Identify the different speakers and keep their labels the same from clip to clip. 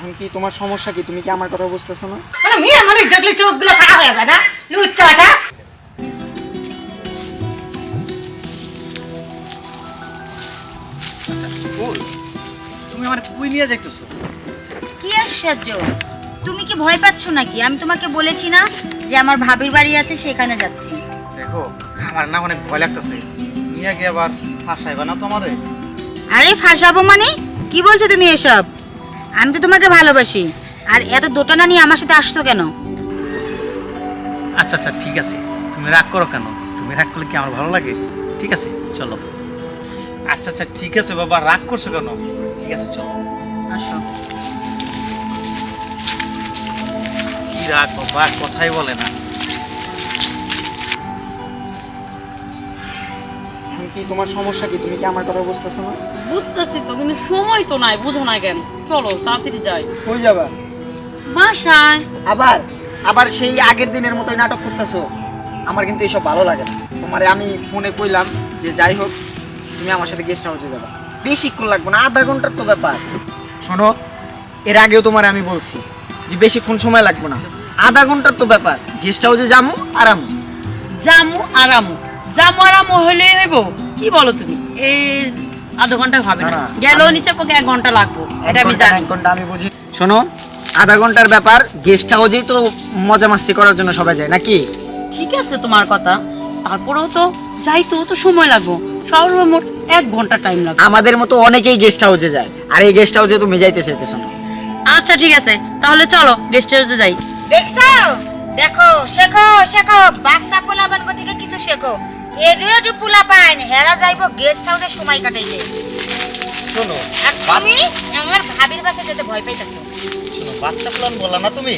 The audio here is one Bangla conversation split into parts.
Speaker 1: এখন কি তোমার সমস্যা কি? তুমি কি আমার কথা বুঝতেছো না?
Speaker 2: মানে মেয়ে মানুষ দেখলে চোখগুলো খারাপ হয়ে যায় না? লুচ্চাটা।
Speaker 3: তুমি আমার কুই নিয়ে যাইতেছো?
Speaker 4: কি আশ্চর্য? তুমি কি ভয় পাচ্ছ নাকি? আমি তোমাকে বলেছি না যে আমার ভাবির বাড়ি আছে সেখানে যাচ্ছি।
Speaker 3: দেখো আমার না অনেক ভয় লাগতেছে। নিয়ে গিয়ে আবার ফাঁসাইবা না তোমারে?
Speaker 4: আরে ফাঁসাবো মানে? কি বলছো তুমি এসব? আমি তো তোমাকে ভালোবাসি। আর এত দোটানা নিয়ে আমার সাথে আসছো কেন?
Speaker 3: আচ্ছা আচ্ছা ঠিক আছে। তুমি রাগ করো কেন? তুমি রাগ করলে কি আমার ভালো লাগে? ঠিক আছে চলো। আচ্ছা আচ্ছা ঠিক আছে বাবা রাগ করছ কেন? ঠিক আছে চলো।
Speaker 4: আসো।
Speaker 3: কি রাগ বাবা কথাই বলে না।
Speaker 1: কি তোমার সমস্যা কি? তুমি কি আমার কথা বুঝতেছো না?
Speaker 2: বুঝতেছি তো কিন্তু সময় তো নাই বুঝো না কেন? চলো তাড়াতাড়ি যাই।
Speaker 1: কই যাবা?
Speaker 2: বাসায়।
Speaker 1: আবার? আবার সেই আগের দিনের মতোই নাটক করতেছো? আমার কিন্তু এসব ভালো লাগে না। তোমারে আমি ফোনে কইলাম যে যাই হোক তুমি আমার সাথে গেস্ট হাউসে যাবা। বেশিক্ষণ লাগবে না আধা ঘণ্টার তো ব্যাপার। শোনো এর আগেও তোমার আমি বলছি যে বেশিক্ষণ সময় লাগবে না। আধা ঘণ্টার তো ব্যাপার। গেস্ট হাউসে যাব আরাম।
Speaker 2: জামু আরামু। জামু আরামু হলে হইব কি বলো তুমি? এই আধা ঘণ্টা হবে না। গেলেও নিচে পক্ষে এক ঘণ্টা লাগবো এটা আমি জানি।
Speaker 1: ঘণ্টা আমি বুঝি। শোনো আধা ঘণ্টার ব্যাপার গেস্ট হাউসেই তো মজা মাস্তি করার জন্য সবাই যায় নাকি?
Speaker 2: ঠিক আছে তোমার কথা। তারপরেও তো যাইতেও তো সময় লাগবো। সর্বমোট এক ঘণ্টা টাইম লাগবে।
Speaker 1: আমাদের মতো অনেকেই গেস্ট হাউসে যায়। আর এই গেস্ট হাউসে তুমি যাইতে চাইতেছো না?
Speaker 2: আচ্ছা ঠিক আছে। তাহলে চলো গেস্ট হাউসে যাই।
Speaker 4: দেখছ? দেখো শেখো শেখো। বাচ্চা পোলাবার থেকে কিছু শেখো? এডিও যে পোলা পাইন হেরা যাইবো গেস্ট হাউসে সময় কাটাইতে।
Speaker 3: শোনো
Speaker 4: আর তুমি আমার ভাবির বাসা যেতে ভয় পাইতেছো।
Speaker 3: শোনো বাচ্চা প্লান বললা না তুমি?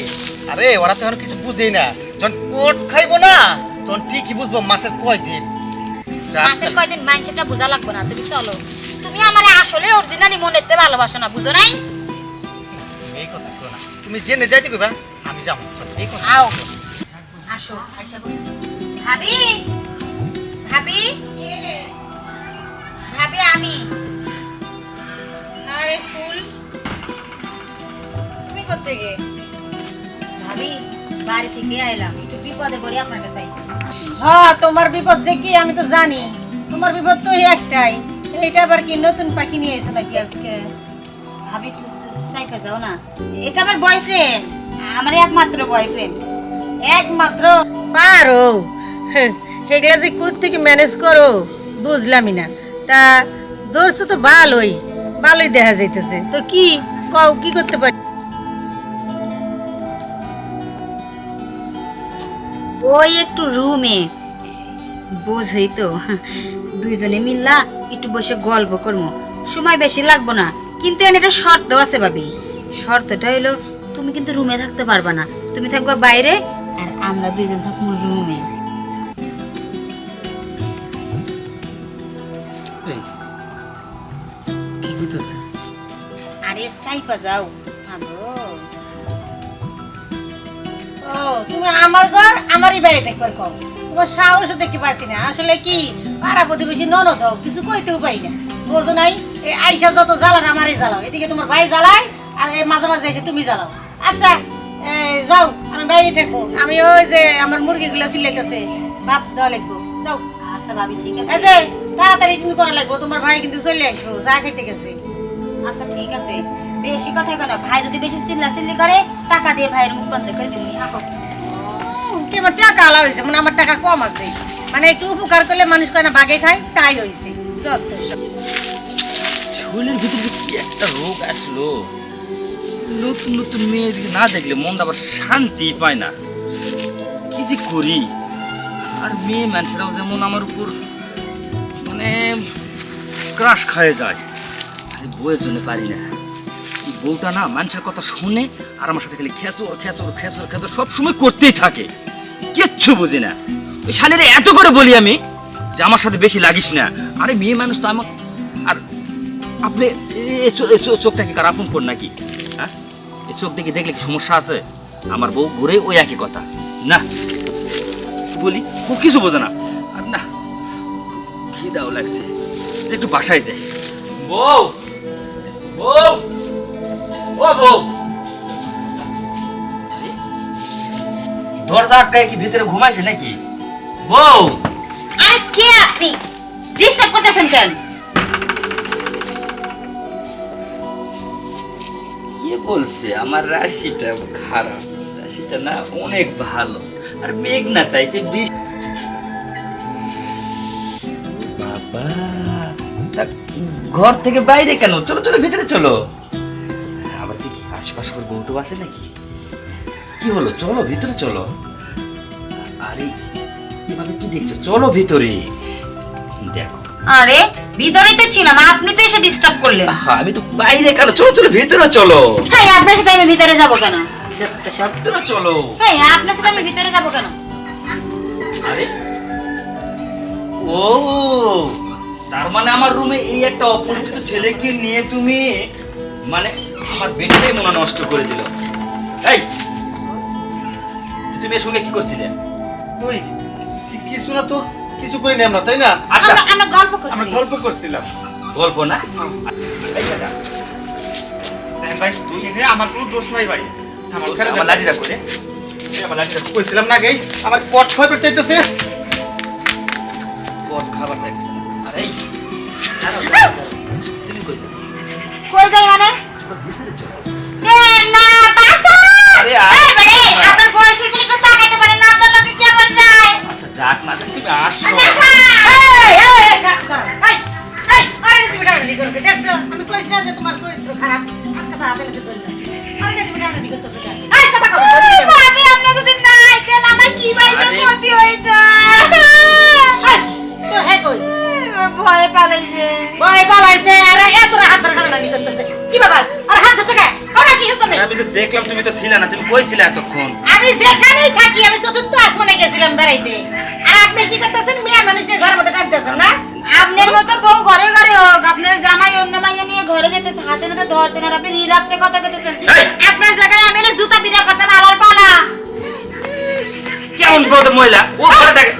Speaker 3: আরে ওরা তো এখন কিছু বুঝেই না। যখন কোট খাইবো না তখন ঠিকই বুঝব মাসের কয় দিন
Speaker 4: মাসের কয়দিন মাইন্ডসেটটা বোঝা লাগবে না তুমি চলো। তুমি আমারে আসলে অরিজিনালি মনেতে ভালোবাসো না বুঝো নাই?
Speaker 3: এই কথা কো না। তুমি জেনে যাইতে কইবা আমি যাব। চলো, এই কথা।
Speaker 4: আও। আসো আইসা। ভাবি! ভাবি? ভাবি আমি।
Speaker 2: আরে ফুল তুমি গে
Speaker 4: ভাবি বাড়ি থেকে আইলাম একটু বিপদে পড়ে আপনার কাছে
Speaker 5: হ্যাঁ তোমার বিপদ যে কি আমি তো জানি। তোমার বিপদ তো একটাই। এইটা আবার কি নতুন পাখি নিয়ে এসো নাকি আজকে?
Speaker 4: ভাবি একটু সাইকেল যাও না। এটা আমার বয়ফ্রেন্ড আমার একমাত্র বয়ফ্রেন্ড
Speaker 5: একমাত্র পারো। সেগুলা যে থেকে ম্যানেজ করো? বুঝলামই না। তা ধরছো তো ভালোই ভালোই দেখা যাইতেছে। তো কি কও, কি করতে পারি?
Speaker 4: ওই একটু রুমে বোঝই তো, দুইজনে মিল্লা একটু বসে গল্প করব সময় বেশি লাগবো না, কিন্তু এনে একটা শর্ত আছে ভাবি। শর্তটা হইল, তুমি কিন্তু রুমে থাকতে পারবা না। তুমি থাকবা বাইরে, আর আমরা দুইজন থাকব রুমে আরে চাইপা যাও আগো
Speaker 5: ও তুমি আমার ঘর আমারই বাড়িতে কও। তোমার সাহস দেখতে না। আসলে কি পাড়া প্রতিবেশী ননদ হও, কিছু কইতেও পাই না। বোঝো নাই এই আইসা যত জ্বালান আমারই জ্বালাও। এদিকে তোমার ভাই জ্বালায় আর মাঝে মাঝে এসে তুমি জ্বালাও। আচ্ছা যাও আমি বাইরে থাকব। আমি ওই যে আমার মুরগিগুলো সিলাইতেছে ভাত দেওয়া লাগবো। যাও।
Speaker 4: আচ্ছা ভাবি ঠিক আছে।
Speaker 5: তাড়াতাড়ি কিন্তু করা লাগবো। তোমার ভাই কিন্তু চলে আসব চা খেতে গেছে।
Speaker 4: আচ্ছা ঠিক আছে। বেশি কথা কেন ভাই যদি বেশি চিল্লা চিল্লি করে টাকা দিয়ে ভাইয়ের মুখ বন্ধ করে দিবি। আহো।
Speaker 5: টাকা আলা হয়েছে মানে আমার টাকা কম আছে। মানে একটু উপকার করলে মানুষ কেন বাগে খায় তাই হয়েছে যত।
Speaker 6: শরীরের ভিতরে কি একটা রোগ আসলো? নতুন নতুন মেয়েদিকে না দেখলে মনটা আবার শান্তি পায় না। কি যে করি? আর মেয়ে মানুষেরাও যেমন আমার উপর মানে ক্রাশ খায় যায়। আমি বউয়ের জন্য পারি না। বউটা না মানুষের কথা শুনে আর আমার সাথে খালি খেসর খেসর খেসর খেসর সব সময় করতেই থাকে। কিচ্ছু বুঝি না। ওই শালিরে এত করে বলি আমি যে আমার সাথে বেশি লাগিস না। আরে মেয়ে মানুষ তো আমার আর আপনি চোখটা কি কার আপন পর নাকি? হ্যাঁ? এই চোখ দেখে দেখলে কি সমস্যা আছে? আমার বউ ঘুরে ওই একই কথা। না। বলি ও কিছু বোঝে না। আর না খিদাও লাগছে। একটু বাসায় যাই। বউ! বউ! ও বউ! কে বলছে? আমার রাশিটা খারাপ। রাশিটা না অনেক ভালো। আর মেঘনা চাইতে বৃষ্টি ঘর থেকে বাইরে কেন? চলো চলো ভিতরে চলো। আবার দেখি আশপাশ করে বউটু আছে নাকি? কি হলো? চলো ভিতরে চলো। আরে এভাবে কি দেখছ? চলো ভিতরে। দেখো।
Speaker 4: আরে ভিতরেই তো ছিলাম আপনি তো এসে ডিস্টার্ব করলেন।
Speaker 6: আমি তো বাইরে কেন? চলো চলো ভিতরে চলো।
Speaker 4: হ্যাঁ আপনার সাথে আমি ভিতরে যাব কেন? যত সব
Speaker 6: ভিতরে চলো।
Speaker 4: হ্যাঁ আপনার সাথে আমি ভিতরে যাব কেন?
Speaker 6: আরে ও তার মানে আমার রুমে এই একটা অপরিচিত ছেলেকে নিয়ে তুমি মানে আমার বেডটাই মনে নষ্ট করে দিল। এই! তুমি এর সঙ্গে কি করছিলে?
Speaker 3: তুই কিছু না তো? কিছু করে নিলাম না তাই না?
Speaker 6: আচ্ছা।
Speaker 4: আমরা আমরা গল্প
Speaker 3: আমরা গল্প করছিলাম।
Speaker 6: গল্প না? এই
Speaker 3: দেখেন ভাই তুই এনে আমার কোনো দোষ নাই ভাই। আমার
Speaker 6: আমার। লাঠি রাখো রে। আমার লাঠি রাখো।
Speaker 3: কইছিলাম না গেই আমার পট পেট চাইতেছে।
Speaker 6: পট খাবার চাইছে কই
Speaker 4: যাই মানে না বাসা
Speaker 6: আরে,
Speaker 4: আপনার বয়সের ফেলে একটু চাকাইতে পারেন না আপনার লোকে কি আবার যায়
Speaker 6: আচ্ছা যাক না তুমি আসো
Speaker 5: এই, এই, এই। এই, আরে তুমি ডাকাডাকি করো কে? দেখছ? আমি কইছি না যে তোমার চরিত্র খারাপ। আজকে তো হাতে নাতে ধরলাম। আরে তুমি ডাকাডাকি করতেছো কেন? এই, কথা কও।
Speaker 4: ভাবি আপনি যদি না আইতেন আমার কি
Speaker 6: আরে।
Speaker 4: ক্ষতি হইতো
Speaker 5: তো হ্যাঁ কই?
Speaker 4: ভয় পালাইছে।
Speaker 5: ভয় পালাইছে, আরে এত হাত ধরে টানাটানি করতেছে। কি ব্যাপার? আরে হাত ধরছো কে? ওটা কিসের জন্যে?
Speaker 6: আমি তো দেখলাম তুমি তো ছিলে না তুমি কই ছিলে এতক্ষণ?
Speaker 5: আমি যেখানেই থাকি আমি চতুর্থ আসমানে গেছিলাম বেড়াইতে। আর আপনি কি করতেছেন? মেয়ে মানুষ নিয়ে ঘরের মধ্যে টানতেছেন না?
Speaker 4: আপনার মতো বউ ঘরে ঘরে হোক আপনার জামাই অন্য মাইয়া নিয়ে ঘরে যেতেছে হাতে নাতে ধরছেন আর আপনি রিল্যাক্সে কথা কইতেছেন। আপনার জায়গায় আমি জুতা বিরা করতাম আলার পানা
Speaker 6: কেমন পদ মহিলা? ও ঘরে দেখে।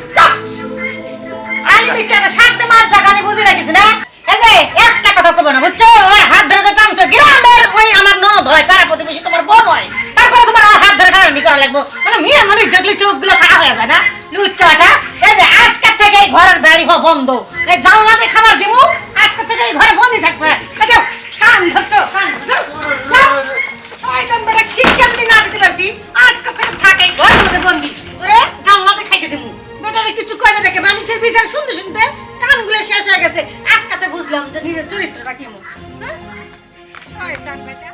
Speaker 5: একটা কথা হাত ধরে টানছো আমার ননদ হয়, পাড়া তোমার বোন হয়। তারপরে তোমার হাত ধরে টানানি করা মানে মেয়ে মানুষ দেখলে হয়ে যায় না? লুচ্চাটা। এই যে আজকের থেকে ঘরের বাড়ি হওয়া বন্ধ। এই জানলাতে খাবার দিমু। আজকের থেকে এই ঘরে বন্দি থাকবে। কান ধরছো কান ধরছো। বিচার শুনতে শুনতে কানগুলো শেষ হয়ে গেছে। আজকাতে বুঝলাম যে নিজের চরিত্রটা কেমন মন হ্যাঁ? শয়তান বেটা।